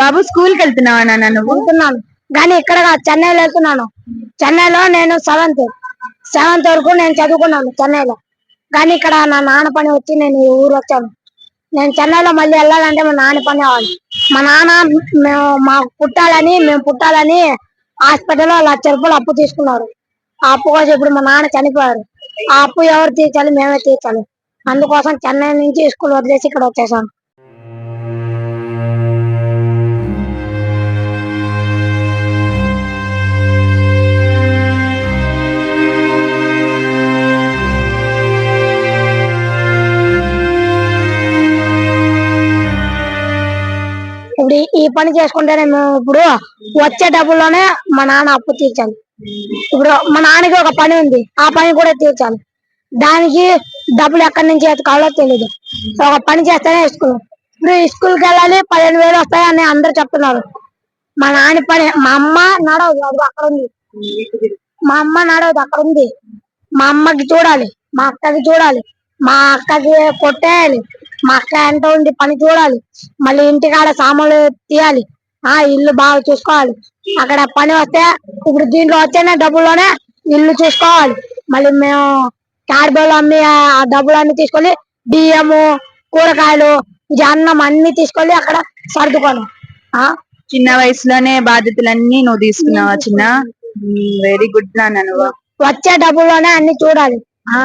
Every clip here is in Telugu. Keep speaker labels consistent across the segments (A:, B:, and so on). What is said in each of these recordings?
A: బాబు స్కూల్కి వెళ్తున్నావా నాన్న నువ్వు?
B: వెళ్తున్నాను. కానీ ఇక్కడ కాదు, చెన్నైలో వెళ్తున్నాను. చెన్నైలో నేను సెవెంత్ సెవెంత్ వరకు నేను చదువుకున్నాను చెన్నైలో. కానీ ఇక్కడ నా నాన్న పని వచ్చి నేను ఈ ఊరు వచ్చాను. నేను చెన్నైలో మళ్ళీ వెళ్ళాలంటే మా నాన్న పని అవ్వాలి మా నాన్న మేము మాకు పుట్టాలని మేము పుట్టాలని హాస్పిటల్లో లక్ష రూపాయలు అప్పు తీసుకున్నారు. ఆ అప్పు కోసం ఇప్పుడు మా నాన్న చనిపోయారు. ఆ అప్పు ఎవరు తీర్చాలి మేమే తీర్చాలి. అందుకోసం చెన్నై నుంచి స్కూల్ వదిలేసి ఇక్కడ వచ్చేసాను. ఇప్పుడు ఈ- పని చేసుకుంటేనే మేము ఇప్పుడు వచ్చే డబ్బుల్లోనే మా నాన్న అప్పు తీర్చాలి. ఇప్పుడు మా నాన్నకి ఒక పని ఉంది. ఆ పని కూడా తీర్చాలి. దానికి డబ్బులు ఎక్కడి నుంచి ఎత్తుకోవాలో తెలియదు ఒక పని చేస్తేనే స్కూల్ ఇప్పుడు ఈ స్కూల్కి వెళ్ళాలి పదిహేను వేలు వస్తాయని అందరు చెప్తున్నారు. మా నాన్న పని మా అమ్మ నడవదు. అది అక్కడ ఉంది. మా అమ్మ నడవదు. అక్కడ ఉంది. మా అమ్మకి చూడాలి. మా అక్కకి చూడాలి. మా అక్కకి కొట్టేయాలి. మా అక్క ఎంత ఉంది పని చూడాలి. మళ్ళీ ఇంటికాడ సామాన్లు తీయాలి. ఆ ఇల్లు బాగా చూసుకోవాలి. అక్కడ పని వస్తే ఇప్పుడు దీంట్లో వచ్చే డబ్బుల్లోనే ఇల్లు చూసుకోవాలి. మళ్ళీ మేము క్యాడ్బోలు అమ్మి ఆ డబ్బులన్నీ తీసుకొని బియ్యము కూరగాయలు ఇది అన్నం అన్ని తీసుకొని అక్కడ సర్దుకోను ఆ?
A: చిన్న వయసులోనే బాధ్యతలన్నీ నువ్వు తీసుకున్నావా చిన్న? వెరీ గుడ్ నాన్న నువ్వు.
B: వచ్చే డబ్బుల్లోనే అన్ని చూడాలి. ఆ?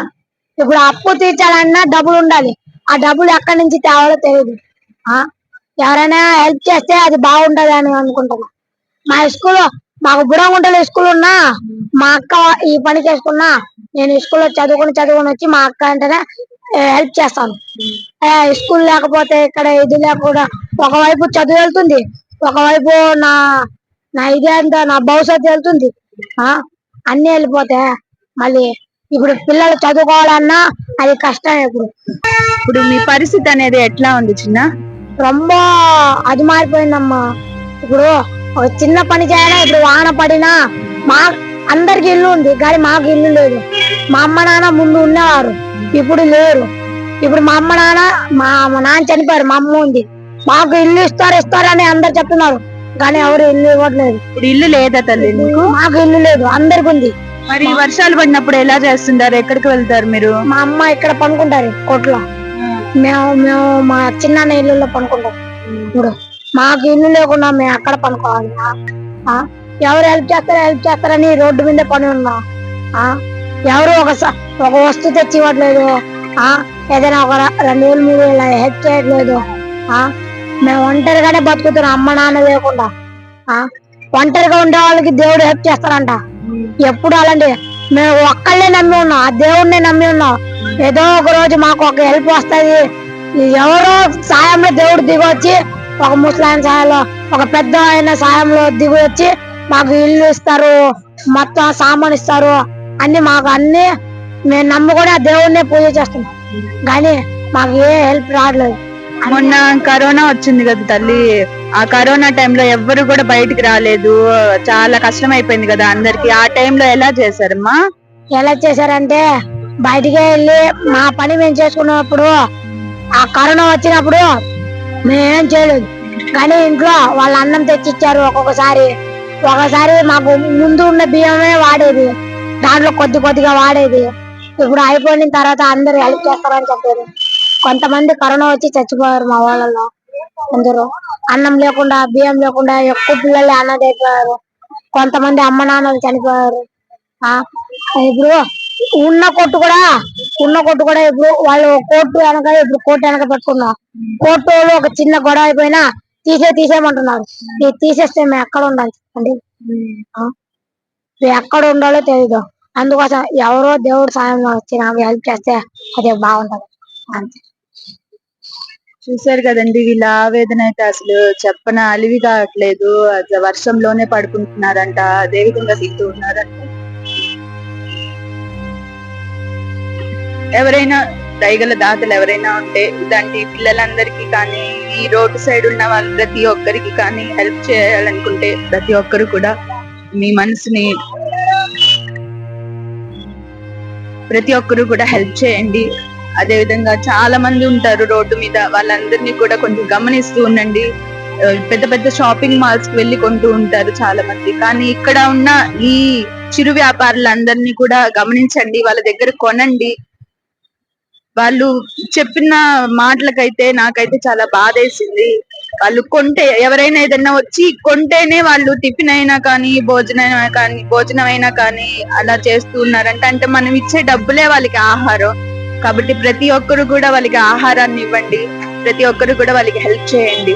B: ఇప్పుడు అప్పు తీర్చాలన్నా డబ్బులు ఉండాలి. ఆ డబ్బులు ఎక్కడి నుంచి తేవాలో తెలియదు ఆ? ఎవరైనా హెల్ప్ చేస్తే అది బాగుంటది అని అనుకుంటున్నా. మా స్కూల్ మాకు బుడంగుంటలో స్కూల్ ఉన్నా మా అక్క ఈ పని చేసుకున్నా నేను స్కూల్లో చదువుకుని చదువుకుని వచ్చి మా అక్క అంటేనే హెల్ప్ చేస్తాను. స్కూల్ లేకపోతే ఇక్కడ ఇది లేకుండా ఒకవైపు చదువు వెళ్తుంది ఒకవైపు నా నా ఇదే అంతా నా భవిష్యత్తు వెళ్తుంది. ఆ? అన్ని వెళ్ళిపోతే మళ్ళీ ఇప్పుడు పిల్లలు చదువుకోవాలన్నా అది కష్టం ఇప్పుడు.
A: ఇప్పుడు మీ పరిస్థితి అనేది ఎట్లా ఉంది చిన్న?
B: రొంబ అది మారిపోయిందమ్మా. ఇప్పుడు ఒక చిన్న పని చేయాలా ఇప్పుడు వాన పడినా మా అందరికి ఇల్లు ఉంది కానీ మాకు ఇల్లు లేదు. మా అమ్మ నాన్న ముందు ఉండేవారు ఇప్పుడు లేరు. ఇప్పుడు మా అమ్మ నాన్న మా నాన్న చనిపోయారు మా అమ్మ ఉంది. మాకు ఇల్లు ఇస్తారు ఇస్తారని అందరు చెప్తున్నారు కానీ ఎవరు ఇల్లు ఇవ్వట్లేదు.
A: ఇప్పుడు ఇల్లు లేదా తల్లి
B: మాకు ఇల్లు లేదు అందరికి ఉంది.
A: మరి వర్షాలు పడినప్పుడు ఎలా చేస్తుంటారు? ఎక్కడికి వెళ్తారు మీరు?
B: మా అమ్మ ఇక్కడ పనుకుంటారు కొట్లో. మేము మేము మా చిన్న ఇల్లులో పనుకుంటాం. ఇప్పుడు మాకు ఇల్లు లేకుండా మేము అక్కడ పనుకోవాలి? ఎవరు హెల్ప్ చేస్తారో హెల్ప్ చేస్తారని రోడ్డు మీద పని ఉన్నాం. ఆ? ఎవరు ఒక ఒక వస్తువు తెచ్చి ఇవ్వట్లేదు. ఆ? ఏదైనా ఒక రెండు వేలు మూడు వేలు హెల్ప్ చేయట్లేదు. ఆ? మేము ఒంటరిగానే బతుకుతున్నాం అమ్మ నాన్న లేకుండా. ఆ? ఒంటరిగా ఉండే వాళ్ళకి దేవుడు హెల్ప్ చేస్తారంట ఎప్పుడు అలాంటి మేము ఒక్కళ్ళే నమ్మి ఉన్నాం. ఆ దేవుడినే నమ్మి ఉన్నాం. ఏదో ఒక రోజు మాకు ఒక హెల్ప్ వస్తది. ఎవరో సాయంలో దేవుడు దిగొచ్చి వచ్చి ఒక ముస్లాం సాయంలో ఒక పెద్ద ఆయన సాయంలో దిగి వచ్చి మాకు ఇల్లు ఇస్తారు మొత్తం సామాన్ ఇస్తారు. అన్ని మాకు అన్ని మేము నమ్ముకొని ఆ దేవుడినే పూజ చేస్తున్నాం. కానీ మాకు ఏ హెల్ప్ రావట్లేదు.
A: మొన్న కరోనా వచ్చింది కదా తల్లి. ఆ కరోనా టైంలో ఎవ్వరు కూడా బయటికి రాలేదు. చాలా కష్టం అయిపోయింది కదా అందరికి. ఆ టైంలో ఎలా చేశారమ్మా?
B: ఎలా చేశారంటే బయటికి వెళ్ళి మా పని మేము చేసుకున్నప్పుడు ఆ కరోనా వచ్చినప్పుడు మేమేం చేయలేదు. కానీ ఇంట్లో వాళ్ళ అన్నం తెచ్చిచ్చారు ఒక్కొక్కసారి. ఒకసారి మాకు ముందు ఉన్న బియ్యమే వాడేది. దాంట్లో కొద్ది కొద్దిగా వాడేది. ఇప్పుడు అయిపోయిన తర్వాత అందరు హెల్ప్ చేస్తారని చెప్పారు కొంతమంది కరోనా వచ్చి చచ్చిపోయారు మా వాళ్ళలో. అందరూ. అన్నం లేకుండా బియ్యం లేకుండా ఎక్కువ పిల్లలు అన్నదైపోయారు కొంతమంది అమ్మ నాన్నలు చనిపోయారు. ఆ ఇప్పుడు ఉన్న కొట్టు కూడా ఉన్న కొట్టు కూడా ఇప్పుడు వాళ్ళు కోర్టు వెనక ఇప్పుడు కోర్టు వెనక పెట్టుకున్నాం. కోర్టు వాళ్ళు ఒక చిన్న గొడవ అయిపోయినా తీసే తీసేయమంటున్నారు. ఇది తీసేస్తే మేము ఎక్కడ ఉండాలి చెప్పండి? ఎక్కడ ఉండాలో తెలియదు అందుకోసం ఎవరో దేవుడు సాయం వచ్చి నాకు హెల్ప్ చేస్తే అదే బాగుంటది. అంతే.
A: చూసారు కదండి వీళ్ళ ఆవేదన అయితే అసలు చెప్పన అలివి కావట్లేదు. అసలు వర్షంలోనే పడుకుంటున్నారంట అదే విధంగా తింటూ ఉన్నారంట. ఎవరైనా దయగల దాతలు ఎవరైనా ఉంటే ఇలాంటి పిల్లలందరికీ కానీ ఈ రోడ్డు సైడ్ ఉన్న వాళ్ళు ప్రతి ఒక్కరికి కానీ హెల్ప్ చేయాలనుకుంటే ప్రతి ఒక్కరు కూడా మీ మనసుని ప్రతి ఒక్కరు కూడా హెల్ప్ చేయండి. అదే విధంగా చాలా మంది ఉంటారు రోడ్డు మీద. వాళ్ళందరినీ కూడా కొంచెం గమనిస్తూ ఉండండి. పెద్ద పెద్ద షాపింగ్ మాల్స్కి వెళ్ళి కొంటూ ఉంటారు చాలా మంది. కానీ ఇక్కడ ఉన్న ఈ చిరు వ్యాపారులందరినీ కూడా గమనించండి. వాళ్ళ దగ్గర కొనండి. వాళ్ళు చెప్పిన మాటలకైతే నాకైతే చాలా బాధేసింది. వాళ్ళు కొంటే ఎవరైనా ఏదైనా వచ్చి కొంటేనే వాళ్ళు టిఫిన్ అయినా కానీ భోజనం కానీ భోజనం అయినా కానీ అలా చేస్తూ ఉన్నారంటే అంటే మనం ఇచ్చే డబ్బులే వాళ్ళకి ఆహారం. కాబట్టి ప్రతి ఒక్కరు కూడా వాళ్ళకి ఆహారాన్ని ఇవ్వండి. ప్రతి ఒక్కరు కూడా వాళ్ళకి హెల్ప్ చేయండి.